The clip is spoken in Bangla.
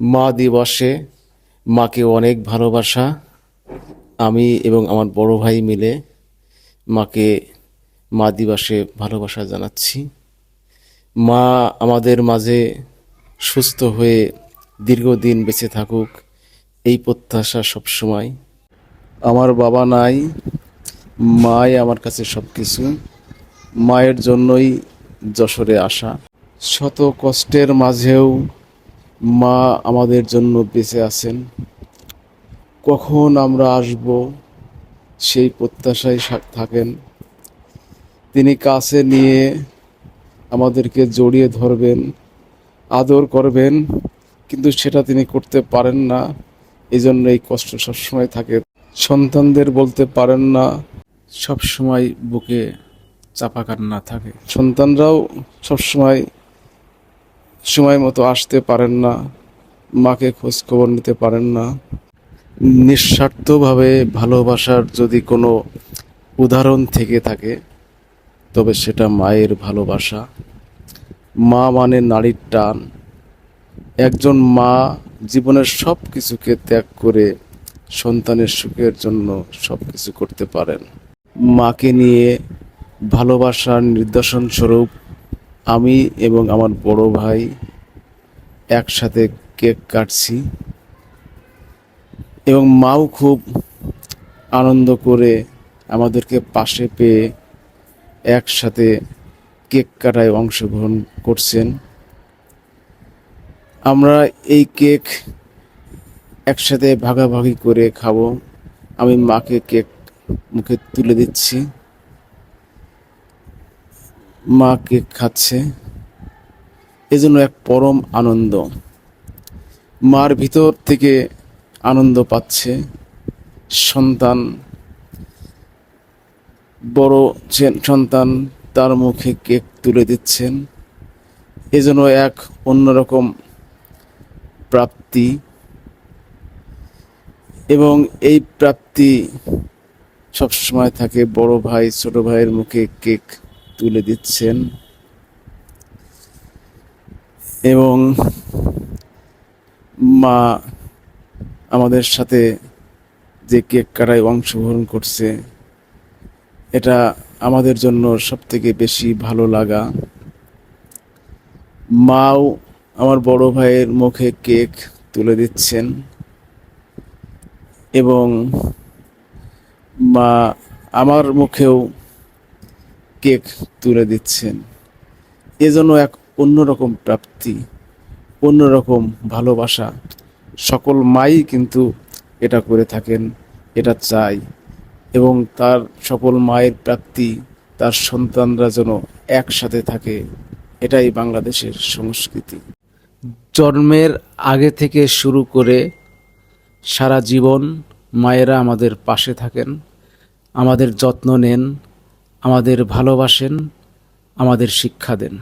মা দিবসে মাকে অনেক ভালোবাসা। আমি এবং আমার বড় ভাই মিলে মাকে মা দিবসে ভালোবাসা জানাচ্ছি। মা আমাদের মাঝে সুস্থ হয়ে দীর্ঘদিন বেঁচে থাকুক, এই প্রত্যাশা সবসময়। আমার বাবা নাই, মাই আমার কাছে সব কিছু মায়ের জন্যই যশোরে আসা। শত কষ্টের মাঝেও মা আমাদের জন্য বেঁচে আছেন। কখন আমরা আসব, সেই প্রত্যাশায় থাকেন। তিনি কাছে নিয়ে আমাদেরকে জড়িয়ে ধরবেন, আদর করবেন, কিন্তু সেটা তিনি করতে পারেন না। এই জন্য এই কষ্ট সবসময় থাকে। সন্তানদের বলতে পারেন না, সবসময় বুকে চাপা কান্না থাকে। সন্তানরাও সবসময় সময় মতো আসতে পারেন না, মাকে খোঁজ খবর নিতে পারেন না। নিঃস্বার্থভাবে ভালোবাসার যদি কোনো উদাহরণ থেকে থাকে, তবে সেটা মায়ের ভালোবাসা। মা মানে নারীর টান। একজন মা জীবনের সব কিছুকে ত্যাগ করে সন্তানের সুখের জন্য সব কিছু করতে পারেন। মাকে নিয়ে ভালোবাসার নিদর্শন স্বরূপ আমি এবং আমার বড় ভাই একসাথে কেক কাটছি এবং মাও খুব আনন্দ করে আমাদেরকে পাশে পেয়ে একসাথে কেক কাটায় অংশগ্রহণ করছেন। আমরা এই কেক একসাথে ভাগাভাগি করে খাব। আমি মাকে কেক মুখে তুলে দিচ্ছি। মা কেক খাচ্ছে। এজন্য এক পরম আনন্দ। মার ভিতর থেকে আনন্দ পাচ্ছে। সন্তান, বড় সন্তান, তার মুখে কেক তুলে দিচ্ছেন। এজন্য এক অন্যরকম প্রাপ্তি। এবং এই প্রাপ্তি সবসময় থাকে বড় ভাই, ছোট ভাইয়ের মুখে কেক তুলে দিচ্ছেন। এবং মা আমাদের সাথে যে কেক কাটায় অংশগ্রহণ করছে, এটা আমাদের জন্য সব থেকে বেশি ভালো লাগা। মাও আমার বড় ভাইয়ের মুখে কেক তুলে দিচ্ছেন। এবং মা আমার মুখেও কেক তুলে দিচ্ছেন। এজন্য এক অন্যরকম প্রাপ্তি, অন্যরকম ভালোবাসা। সকল মাই কিন্তু এটা করে থাকেন, এটা চাই এবং তার সকল মায়ের প্রাপ্তি, তার সন্তানরা যেন একসাথে থাকে, এটাই বাংলাদেশের সংস্কৃতি। জন্মের আগে থেকে শুরু করে সারা জীবন মায়েরা আমাদের পাশে থাকেন, আমাদের যত্ন নেন আমাদের ভালোবাসেন আমাদের শিক্ষা দেন।